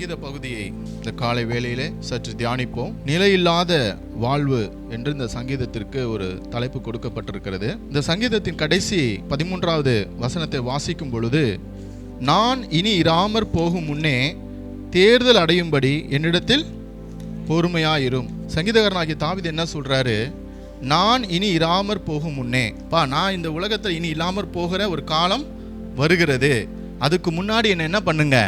சங்கீத பகுதியை இந்த காலை வேளையிலே சற்று தியானிப்போம். நிலையில்லாத வாழ்வு என்று இந்த சங்கீதத்திற்கு ஒரு தலைப்பு கொடுக்கப்பட்டிருக்கிறது. இந்த சங்கீதத்தின் கடைசி பதிமூன்றாவது வசனத்தை வாசிக்கும் பொழுது நான் இனி இராமற் போகும் முன்னே தேர்தல் அடையும்படி என்னிடத்தில் பொறுமையாயிரும். சங்கீதகரனாகிய தாவிது என்ன சொல்றாரு? நான் இனி இராமற் போகும் முன்னே. பா நான் இந்த உலகத்தில் இனி இல்லாமற் போகிற ஒரு காலம் வருகிறது. அதுக்கு முன்னாடி என்ன என்ன பண்ணுங்க?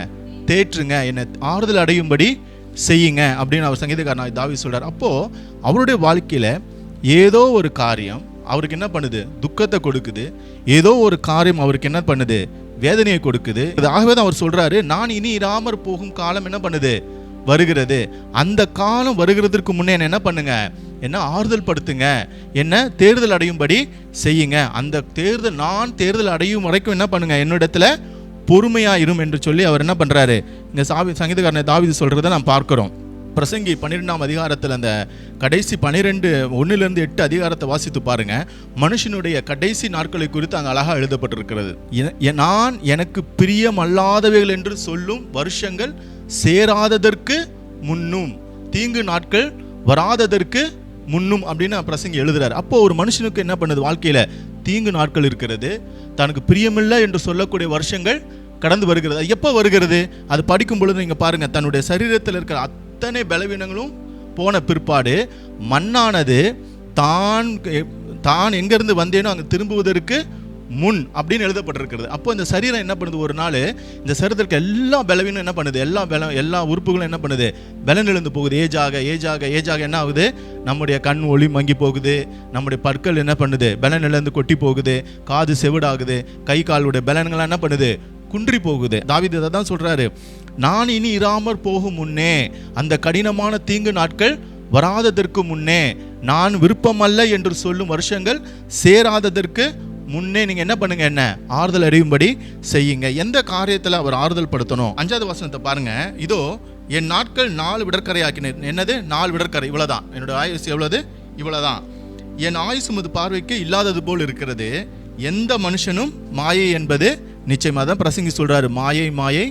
தேற்றுங்க என்னை ஆறுதல் அடையும்படி செய்யுங்க அப்படின்னு அவர் சங்கீதக்காரன் தாவி சொல்கிறார் அப்போது அவருடைய வாழ்க்கையில் ஏதோ ஒரு காரியம் அவருக்கு என்ன பண்ணுது? துக்கத்தை கொடுக்குது. ஏதோ ஒரு காரியம் அவருக்கு என்ன பண்ணுது? வேதனையை கொடுக்குது. இது ஆகவே தான் அவர் சொல்கிறாரு நான் இனி இராமற் போகும் காலம் என்ன பண்ணுது? வருகிறது. அந்த காலம் வருகிறதுக்கு முன்னே என்ன என்ன பண்ணுங்க? என்ன ஆறுதல் படுத்துங்க. என்ன தேர்தல் அடையும்படி செய்யுங்க. அந்த தேர்தல் நான் தேர்தல் அடையும் வரைக்கும் என்ன பண்ணுங்க? என்னிடத்துல பொறுமையாயிரும் என்று சொல்லி அவர் என்ன பண்ணுறாரு இங்கே சாவி சங்கீதக்காரனை தாவிது சொல்கிறத நாம் பார்க்குறோம். பிரசங்கி பன்னிரெண்டாம் அதிகாரத்தில் அந்த கடைசி பன்னிரெண்டு ஒன்றுலேருந்து எட்டு அதிகாரத்தை வாசித்து பாருங்க. மனுஷனுடைய கடைசி நாட்களை குறித்து அங்கே அழகாக எழுதப்பட்டிருக்கிறது. எ- எ- நான் எனக்கு பிரியமல்லாதவைகள் என்று சொல்லும் வருஷங்கள் சேராததற்கு முன்னும் தீங்கு நாட்கள் வராததற்கு முன்னும் அப்படின்னு பிரசங்கி எழுதுறாரு. அப்போ ஒரு மனுஷனுக்கு என்ன பண்ணுது? வாழ்க்கையில் தீங்கு நாட்கள் இருக்கிறது. தனக்கு பிரியமில்லை என்று சொல்லக்கூடிய வருஷங்கள் கடந்து வருகிறது. அது எப்போ வருகிறது? அது படிக்கும் பொழுது நீங்கள் பாருங்கள் தன்னுடைய சரீரத்தில் இருக்கிற அத்தனை பலவீனங்களும் போன பிற்பாடு மண்ணானது தான் தான் எங்கேருந்து வந்தேனோ அங்கே திரும்புவதற்கு முன் அப்படின்னு எழுதப்பட்டிருக்கிறது. அப்போ இந்த சரீரம் என்ன பண்ணுது? ஒரு நாள் இந்த சரீரத்திற்கு எல்லா பலவீனம் என்ன பண்ணுது? எல்லா பல எல்லா உறுப்புகளும் என்ன பண்ணுது? பலன் எழுந்து போகுது. ஏஜாக ஏஜாக ஏஜாக என்ன ஆகுது? நம்முடைய கண் ஒளி மங்கி போகுது. நம்முடைய பற்கள் என்ன பண்ணுது? பலன் இழந்து கொட்டி போகுது. காது செவிடாகுது. கை காலுடைய பலன்கள்லாம் என்ன பண்ணுது? குன்றி போகுது. தாவீது இதை தான் சொல்கிறாரு நான் இனி இராமற் போகும் முன்னே அந்த கடினமான தீங்கு நாட்கள் வராததற்கு முன்னே நான் விருப்பமல்ல என்று சொல்லும் வருஷங்கள் சேராததற்கு முன்னே நீங்கள் என்ன பண்ணுங்க என்ன ஆறுதல் அறியும்படி செய்யுங்க. எந்த காரியத்தில் அவர் ஆறுதல் படுத்தணும்? அஞ்சாவது வசனத்தை பாருங்க. இதோ என் நாட்கள் நாலு விடற்கரையாக்கினேன் என்னது? நாலு விடற்கரை இவ்வளோதான் என்னோட ஆயுசு எவ்வளவு? இவ்வளோதான் என் ஆயுசு முது பார்வைக்கு இல்லாதது போல் இருக்கிறது. எந்த மனுஷனும் மாயை என்பது நிச்சயமாக தான் பிரசங்கி சொல்கிறாரு மாயை மாயை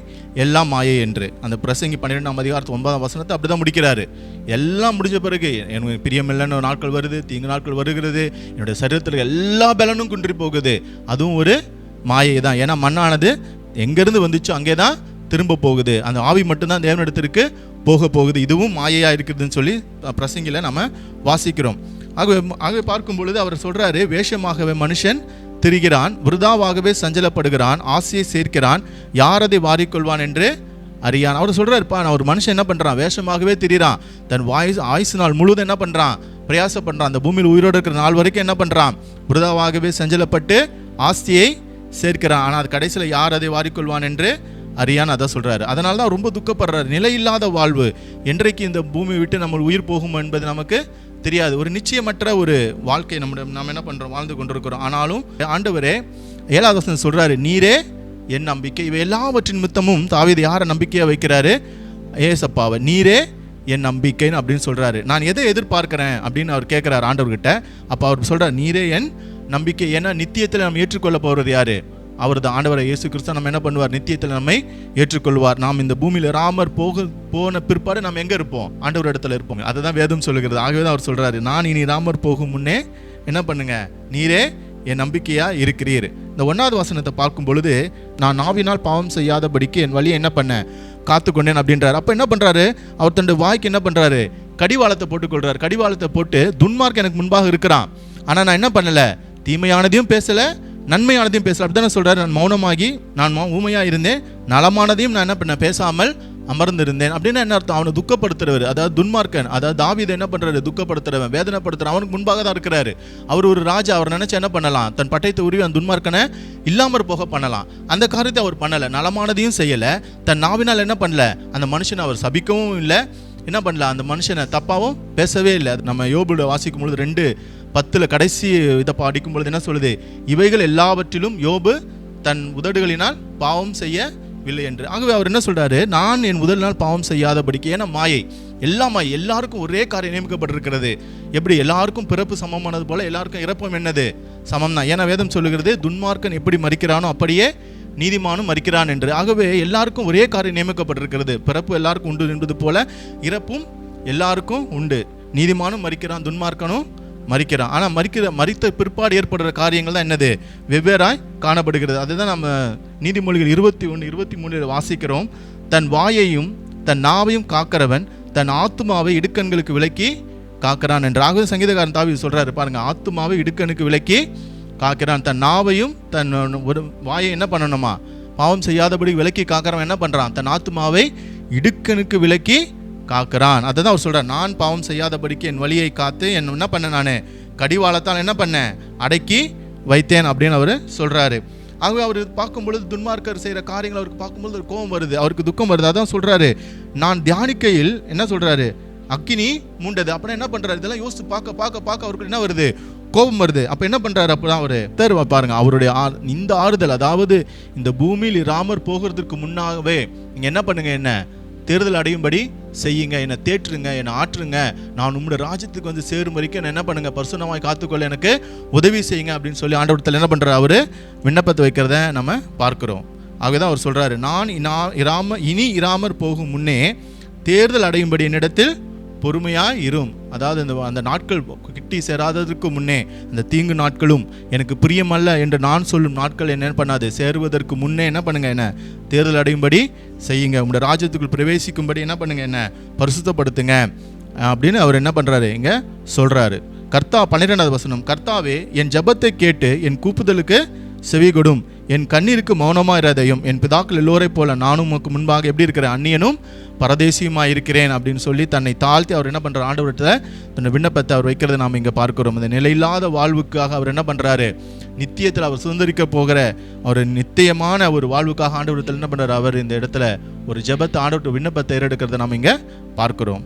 எல்லாம் மாயை என்று. அந்த பிரசங்கி பன்னிரெண்டாம் அதிகாரத்து ஒன்பதாம் வசனத்தை அப்படி தான் முடிக்கிறாரு. எல்லாம் முடிஞ்ச பிறகு எனக்கு பிரியமில்லைன்னு நாட்கள் வருது தீங்கு நாட்கள் வருகிறது என்னுடைய சரீரத்தில் எல்லா பலனும் குன்றி போகுது. அதுவும் ஒரு மாயை தான். ஏன்னா மண்ணானது எங்கேருந்து வந்துச்சோ அங்கே தான் திரும்ப போகுது. அந்த ஆவி மட்டும்தான் தேவனிடத்திற்கு போக போகுது. இதுவும் மாயையாக இருக்குதுன்னு சொல்லி பிரசங்கியில் பிரசங்கில நம்ம வாசிக்கிறோம். ஆகவே ஆகவே பார்க்கும் பொழுது அவர் சொல்கிறாரு வேஷமாகவே மனுஷன் திரிகிறான் விருதாவாகவே சஞ்சலப்படுகிறான் ஆசையை சேர்க்கிறான் யார் அதை வாரிக்கொள்வான் என்று அறியான். அவர் சொல்றாருப்பா நான் ஒரு மனுஷன் என்ன பண்ணுறான் வேஷமாகவே திரிகிறான் தன் வாய்ஸ் ஆயுசு நாள் முழுவதும் என்ன பண்ணுறான் பிரயாசம் பண்ணுறான் அந்த பூமியில் உயிரோடு இருக்கிற நாள் வரைக்கும் என்ன பண்ணுறான் விருதாவாகவே சஞ்சலப்பட்டு ஆஸ்தியை சேர்க்கிறான். ஆனால் அது கடைசியில் யார் அதை வாரிக்கொள்வான் என்று அறியான். அதான் சொல்கிறாரு அதனால தான் ரொம்ப துக்கப்படுறாரு. நிலையில்லாத வாழ்வு. என்றைக்கு இந்த பூமி விட்டு நம்ம உயிர் போகும் என்பது நமக்கு தெரியாது. ஒரு நிச்சயமற்ற ஒரு வாழ்க்கை நம்ம நம்ம என்ன பண்ணுறோம் வாழ்ந்து கொண்டிருக்கிறோம். ஆனாலும் ஆண்டவரே ஏழாவது வசனம் நீரே என் நம்பிக்கை. இவை எல்லாவற்றின் நிமித்தமும் தாவீது யாரை நம்பிக்கையாக வைக்கிறாரு? ஏசப்பாவை. நீரே என் நம்பிக்கைன்னு அப்படின்னு சொல்கிறாரு நான் எதை எதிர்பார்க்குறேன்? அப்படின்னு அவர் கேட்குறாரு ஆண்டவர்கிட்ட. அப்போ அவர் சொல்கிறார் நீரே என் நம்பிக்கை. ஏன்னா நித்தியத்தில் நம்ம ஏற்றுக்கொள்ள போகிறது யாரு? அவரது ஆண்டவரை இயேசு கிறிஸ்து நம்ம என்ன பண்ணுவார்? நித்தியத்தில் நம்மை ஏற்றுக்கொள்வார். நாம் இந்த பூமியில் ராமர் போக போன பிற்பாடு நாம் எங்கே இருப்போம்? ஆண்டவர் இடத்துல இருப்போம். அதை தான் வேதம் சொல்லுகிறது. ஆகவே தான் அவர் சொல்கிறாரு நான் இனி ராமர் போகும் முன்னே என்ன பண்ணுங்க? நீரே என் நம்பிக்கையாக இருக்கிறீர். இந்த ஒன்றாவது வசனத்தை பார்க்கும் பொழுது நான் நாவினால் பாவம் செய்யாதபடிக்கு என் வழியை என்ன பண்ணேன் காத்துக்கொண்டேன் அப்படின்றார். அப்போ என்ன பண்ணுறாரு அவர் தன்னுடைய வாய்க்கு என்ன பண்ணுறாரு கடிவாளத்தை போட்டுக்கொள்கிறார் கடிவாளத்தை போட்டு துன்மார்க் எனக்கு முன்பாக இருக்கிறான். ஆனால் நான் என்ன பண்ணலை? தீமையானதையும் பேசலை நன்மையானதையும் பேசல. அப்படித்தானே சொல்றாரு? நான் மௌனமாகி நான் மௌ- ஊமையா இருந்தேன். நலமானதையும் நான் என்ன பண்ண பேசாமல் அமர்ந்திருந்தேன். அப்படின்னா என்ன அர்த்தம்? அவனை துக்கப்படுத்துறவர் அதாவது துன்மார்க்கன் அதாவது தாவீதை என்ன பண்றாரு? துக்கப்படுத்துறவன் வேதனைப்படுத்துறவன் அவனுக்கு முன்பாக தான் இருக்கிறாரு. அவர் ஒரு ராஜா அவர் நினைச்சு என்ன பண்ணலாம்? தன் பட்டயத்தை உருவி அந்த துன்மார்க்கனை இல்லாமற் போக பண்ணலாம். அந்த காரியத்தை அவர் பண்ணல. நலமானதையும் செய்யல. தன் நாவினால் என்ன பண்ணல? அந்த மனுஷனை அவர் சபிக்கவும் இல்லை. என்ன பண்ணல? அந்த மனுஷனை தப்பாவும் பேசவே இல்லை. நம்ம யோபுட வாசிக்கும் பொழுது ரெண்டு பத்தில் கடைசி இதை படிக்கும் பொழுது என்ன சொல்லுது? இவைகள் எல்லாவற்றிலும் யோபு தன் உதடுகளினால் பாவம் செய்யவில்லை என்று. ஆகவே அவர் என்ன சொல்கிறாரு நான் என் முதல் நாள் பாவம் செய்யாதபடிக்கு ஏன்னா மாயை எல்லா மாயை எல்லாருக்கும் ஒரே காரியம் நியமிக்கப்பட்டிருக்கிறது. எப்படி? எல்லாருக்கும் பிறப்பு சமமானது போல எல்லாருக்கும் இறப்பும் என்னது? சமம் தான் ஏன்னா வேதம் சொல்லுகிறது துன்மார்க்கன் எப்படி மறிக்கிறானோ அப்படியே நீதிமானும் மறிக்கிறான் என்று. ஆகவே எல்லாருக்கும் ஒரே காரியம் நியமிக்கப்பட்டிருக்கிறது. பிறப்பு எல்லாருக்கும் உண்டு என்பது போல இறப்பும் எல்லாருக்கும் உண்டு. நீதிமானும் மறிக்கிறான் துன்மார்க்கனும் மறிக்கிறான் ஆனால் மறிக்கிற மறித்த பிற்பாடு ஏற்படுற காரியங்கள் தான் என்னது? வெவ்வேறாய் காணப்படுகிறது. அதுதான் நம்ம நீதிமொழிகள் இருபத்தி ஒன்று இருபத்தி மூணில் வாசிக்கிறோம். தன் வாயையும் தன் நாவையும் காக்கிறவன் தன் ஆத்துமாவை இடுக்கண்களுக்கு விலக்கி காக்கிறான் என்று சங்கீதக்காரன் தாவி சொல்கிறாரு பாருங்க ஆத்துமாவை இடுக்கணுக்கு விலக்கி காக்கிறான். தன் நாவையும் தன் ஒரு வாயை என்ன பண்ணணுமா? பாவம் செய்யாதபடி விலக்கி காக்கிறவன் என்ன பண்ணுறான் தன் ஆத்துமாவை இடுக்கணுக்கு விலக்கி காக்கிறான். அதை தான் அவர் சொல்கிறார் நான் பாவம் செய்யாதபடிக்கு என் வழியை காத்து என் என்ன பண்ணேன் நான்? கடிவாளத்தால் என்ன பண்ணேன் அடக்கி வைத்தேன் அப்படின்னு அவர் சொல்கிறாரு ஆகவே அவர் பார்க்கும் பொழுது துன்மார்க்கர் செய்கிற காரியங்கள் அவருக்கு பார்க்கும்பொழுது ஒரு கோபம் வருது. அவருக்கு துக்கம் வருது. அதான் சொல்கிறாரு நான் தியானிக்கையில் என்ன சொல்கிறாரு அக்கினி மூண்டது. அப்புறம் என்ன பண்ணுறாரு இதெல்லாம் யோசித்து பார்க்க பார்க்க பார்க்க அவருக்கு என்ன வருது? கோபம் வருது. அப்போ என்ன பண்ணுறா அப்போ தான் அவர் தேர்வா பாருங்கள் அவருடைய ஆ- இந்த ஆறுதல் அதாவது இந்த பூமியில் ராமர் போகிறதுக்கு முன்னாகவே நீங்கள் என்ன பண்ணுங்கள் என்ன? தேர்தல் அடையும்படி செய்யுங்க என்னை தேற்றுங்க என்னை ஆற்றுங்க. நான் உங்களோட ராஜ்யத்துக்கு வந்து சேரும் வரைக்கும் என்ன பண்ணுங்க? பர்சனமாக காத்துக்கொள்ள எனக்கு உதவி செய்யுங்க அப்படின்னு சொல்லி ஆண்டவரத்தில் என்ன பண்றாரு? அவர் விண்ணப்பத்தை வைக்கிறத நம்ம பார்க்குறோம். ஆகவே அவர் சொல்கிறாரு நான் இனா- இராம இனி இராமற் போகும் முன்னே தேர்தல் அடையும்படி என்னிடத்தில் பொறுமையாக இரும். அதாவது அந்த அந்த நாட்கள் கிட்டி சேராததற்கு முன்னே அந்த தீங்கு நாட்களும் எனக்கு பிரியமல்ல என்று நான் சொல்லும் நாட்கள் என்ன பண்ணாது? சேருவதற்கு முன்னே என்ன பண்ணுங்க என்ன? தேர்தல் அடையும்படி செய்யுங்க. உங்களுடைய ராஜ்யத்துக்குள் பிரவேசிக்கும்படி என்ன பண்ணுங்க என்ன? பரிசுத்தப்படுத்துங்க. அப்படின்னு அவர் என்ன பண்றாரு? இங்க சொல்றாரு. கர்த்தா பன்னிரெண்டாவது வசனம் கர்த்தாவே என் ஜெபத்தை கேட்டு என் கூப்புதலுக்கு செவி கொடும் என் கண்ணீருக்கு மௌனமாக இராதையும் என் பிதாக்கள் எல்லோரைப் போல நானும் உமக்கு முன்பாக எப்படி இருக்கிற அந்நியனும் பரதேசியுமாக இருக்கிறேன் அப்படின்னு சொல்லி தன்னை தாழ்த்தி அவர் என்ன பண்ணுற ஆண்டவர்கிட்ட தன்னை விண்ணப்பத்தை அவர் வைக்கிறத நாம் இங்கே பார்க்கிறோம். அந்த நிலையில்லாத வாழ்வுக்காக அவர் என்ன பண்ணுறாரு நித்தியத்தில் அவர் சுதந்திரிக்க போகிற அவர் நித்தியமான ஒரு வாழ்வுக்காக ஆண்டவரத்தில் என்ன பண்ணுறாரு அவர் இந்த இடத்துல ஒரு ஜெபத்தை ஆண்டவர்கிட்ட விண்ணப்பத்தை ஏறெடுக்கிறத நாம் இங்கே பார்க்கிறோம்.